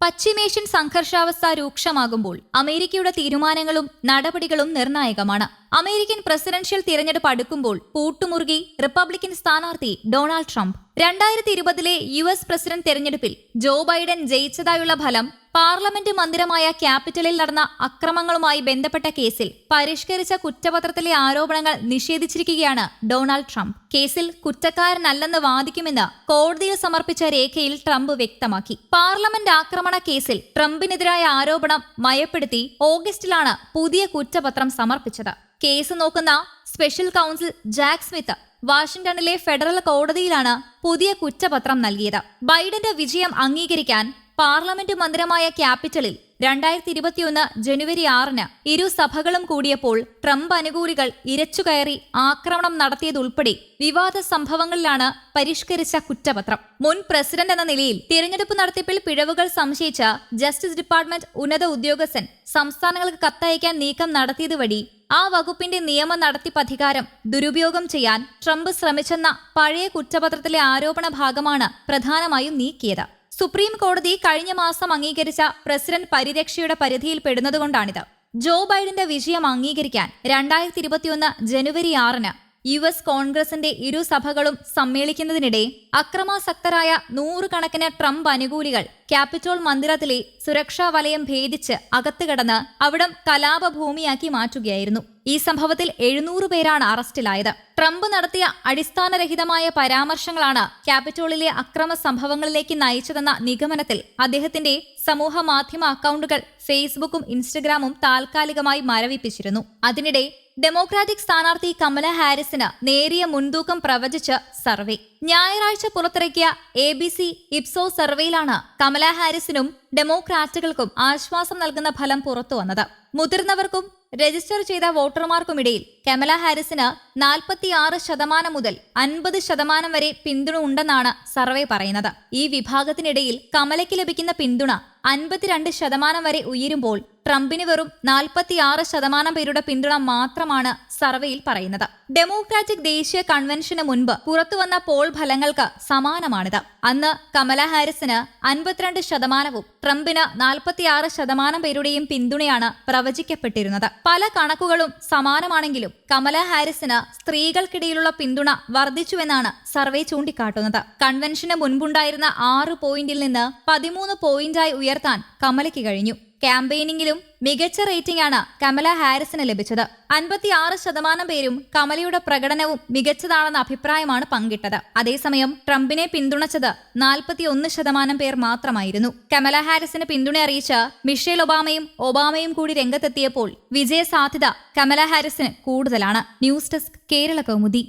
പശ്ചിമേഷ്യൻ സംഘർഷാവസ്ഥ രൂക്ഷമാകുമ്പോൾ അമേരിക്കയുടെ തീരുമാനങ്ങളും നടപടികളും നിർണായകമാണ്. അമേരിക്കൻ പ്രസിഡൻഷ്യൽ തിരഞ്ഞെടുപ്പ് അടുക്കുമ്പോൾ പൂട്ടുമുറുകി റിപ്പബ്ലിക്കൻ സ്ഥാനാർത്ഥി ഡൊണാൾഡ് ട്രംപ്. രണ്ടായിരത്തി ഇരുപതിലെ യു എസ് പ്രസിഡന്റ് തെരഞ്ഞെടുപ്പിൽ ജോ ബൈഡൻ ജയിച്ചതായുള്ള ഫലം പാർലമെന്റ് മന്ദിരമായ ക്യാപിറ്റലിൽ നടന്ന അക്രമങ്ങളുമായി ബന്ധപ്പെട്ട കേസിൽ പരിഷ്കരിച്ച കുറ്റപത്രത്തിലെ ആരോപണങ്ങൾ നിഷേധിച്ചിരിക്കുകയാണ് ഡൊണാൾഡ് ട്രംപ്. കേസിൽ കുറ്റക്കാരനല്ലെന്ന് വാദിക്കുമെന്ന് കോടതിയിൽ സമർപ്പിച്ച രേഖയിൽ ട്രംപ് വ്യക്തമാക്കി. പാർലമെന്റ് ആക്രമണ കേസിൽ ട്രംപിനെതിരായ ആരോപണം മയപ്പെടുത്തി ഓഗസ്റ്റിലാണ് പുതിയ കുറ്റപത്രം സമർപ്പിച്ചത്. കേസ് നോക്കുന്ന സ്പെഷ്യൽ കൗൺസിൽ ജാക്ക് സ്മിത്ത് വാഷിംഗ്ടണിലെ ഫെഡറൽ കോടതിയിലാണ് പുതിയ കുറ്റപത്രം നൽകിയത്. ബൈഡന്റെ വിജയം അംഗീകരിക്കാൻ പാർലമെന്റ് മന്ദിരമായ ക്യാപിറ്റലിൽ രണ്ടായിരത്തി ഇരുപത്തിയൊന്ന് ജനുവരി ആറിന് ഇരു സഭകളും കൂടിയപ്പോൾ ട്രംപ് അനുകൂലികൾ ഇരച്ചുകയറി ആക്രമണം നടത്തിയതുൾപ്പെടെ വിവാദ സംഭവങ്ങളിലാണ് പരിഷ്കരിച്ച കുറ്റപത്രം. മുൻ പ്രസിഡന്റ് എന്ന നിലയിൽ തിരഞ്ഞെടുപ്പ് നടത്തിപ്പിൽ പിഴവുകൾ സംശയിച്ച ജസ്റ്റിസ് ഡിപ്പാർട്ട്മെന്റ് ഉന്നത ഉദ്യോഗസ്ഥൻ സംസ്ഥാനങ്ങൾക്ക് കത്തയക്കാൻ നീക്കം നടത്തിയത് വഴി ആ വകുപ്പിന്റെ നിയമ നടത്തിപ്പ് അധികാരം ദുരുപയോഗം ചെയ്യാൻ ട്രംപ് ശ്രമിച്ചെന്ന പഴയ കുറ്റപത്രത്തിലെ ആരോപണ ഭാഗമാണ് പ്രധാനമായും നീക്കിയത്. സുപ്രീം കോടതി കഴിഞ്ഞ മാസം അംഗീകരിച്ച പ്രസിഡന്റ് പരിരക്ഷയുടെ പരിധിയിൽ പെടുന്നതുകൊണ്ടാണിത്. ജോ ബൈഡന്റെ വിജയം അംഗീകരിക്കാൻ രണ്ടായിരത്തി ഇരുപത്തിയൊന്ന് ജനുവരി ആറിന് യു എസ് കോൺഗ്രസിന്റെ ഇരു സഭകളും സമ്മേളിക്കുന്നതിനിടെ അക്രമാസക്തരായ നൂറുകണക്കിന് ട്രംപ് അനുകൂലികൾ ക്യാപിറ്റോൾ മന്ദിരത്തിലെ സുരക്ഷാ വലയം ഭേദിച്ച് അകത്തുകിടന്ന് അവിടം കലാപഭൂമിയാക്കി മാറ്റുകയായിരുന്നു. ഈ സംഭവത്തിൽ എഴുന്നൂറ് പേരാണ് അറസ്റ്റിലായത്. ട്രംപ് നടത്തിയ അടിസ്ഥാനരഹിതമായ പരാമർശങ്ങളാണ് ക്യാപിറ്റോളിലെ അക്രമ സംഭവങ്ങളിലേക്ക് നയിച്ചതെന്ന നിഗമനത്തിൽ അദ്ദേഹത്തിന്റെ സമൂഹ മാധ്യമ അക്കൗണ്ടുകൾ ഫേസ്ബുക്കും ഇൻസ്റ്റഗ്രാമും താൽക്കാലികമായി മരവിപ്പിച്ചിരുന്നു. അതിനിടെ ഡെമോക്രാറ്റിക് സ്ഥാനാർത്ഥി കമല ഹാരിസിന് നേരിയ മുൻതൂക്കം പ്രവചിച്ച് സർവേ. ഞായറാഴ്ച പുറത്തിറക്കിയ എ ബി സി ഇപ്സോ സർവേയിലാണ് കമല ഹാരിസിനും ഡെമോക്രാറ്റുകൾക്കും ആശ്വാസം നൽകുന്ന ഫലം പുറത്തുവന്നത്. മുതിർന്നവർക്കും രജിസ്റ്റർ ചെയ്ത വോട്ടർമാർക്കുമിടയിൽ കമല ഹാരിസിന് നാൽപ്പത്തിയാറ് ശതമാനം മുതൽ അൻപത് ശതമാനം വരെ പിന്തുണ ഉണ്ടെന്നാണ് സർവേ പറയുന്നത്. ഈ വിഭാഗത്തിനിടയിൽ കമലയ്ക്ക് ലഭിക്കുന്ന പിന്തുണ അൻപത്തിരണ്ട് ശതമാനം വരെ ഉയരുമ്പോൾ ട്രംപിന് വെറും നാൽപ്പത്തിയാറ് ശതമാനം പേരുടെ പിന്തുണ മാത്രമാണ് സർവേയിൽ പറയുന്നത്. ഡെമോക്രാറ്റിക് ദേശീയ കൺവെൻഷന് മുൻപ് പുറത്തുവന്ന പോൾ ഫലങ്ങൾക്ക് സമാനമാണിത്. അന്ന് കമല ഹാരിസിന് അൻപത്തിരണ്ട് ശതമാനവും ട്രംപിന് നാൽപ്പത്തിയാറ് ശതമാനം പേരുടെയും പിന്തുണയാണ് പ്രവചിക്കപ്പെട്ടിരുന്നത്. പല കണക്കുകളും സമാനമാണെങ്കിലും കമല ഹാരിസിന് സ്ത്രീകൾക്കിടയിലുള്ള പിന്തുണ വർദ്ധിച്ചുവെന്നാണ് സർവേ ചൂണ്ടിക്കാട്ടുന്നത്. കൺവെൻഷന് മുൻപുണ്ടായിരുന്ന ആറ് പോയിന്റിൽ നിന്ന് പതിമൂന്ന് പോയിന്റായി ഉയർത്താൻ കമലയ്ക്ക് കഴിഞ്ഞു. ക്യാമ്പയിനിങ്ങിലും മികച്ച റേറ്റിംഗ് ആണ് കമല ഹാരിസിന് ലഭിച്ചത്. അൻപത്തിയാറ് ശതമാനം പേരും കമലയുടെ പ്രകടനവും മികച്ചതാണെന്ന അഭിപ്രായമാണ് പങ്കിട്ടത്. അതേസമയം ട്രംപിനെ പിന്തുണച്ചത് നാൽപ്പത്തിയൊന്ന് ശതമാനം പേർ മാത്രമായിരുന്നു. കമല ഹാരിസിന് പിന്തുണ അറിയിച്ച് മിഷേൽ ഒബാമയും ഒബാമയും കൂടി രംഗത്തെത്തിയപ്പോൾ വിജയ സാധ്യത കമല ഹാരിസിന് കൂടുതലാണ്. News desk Kerala Kaumudi.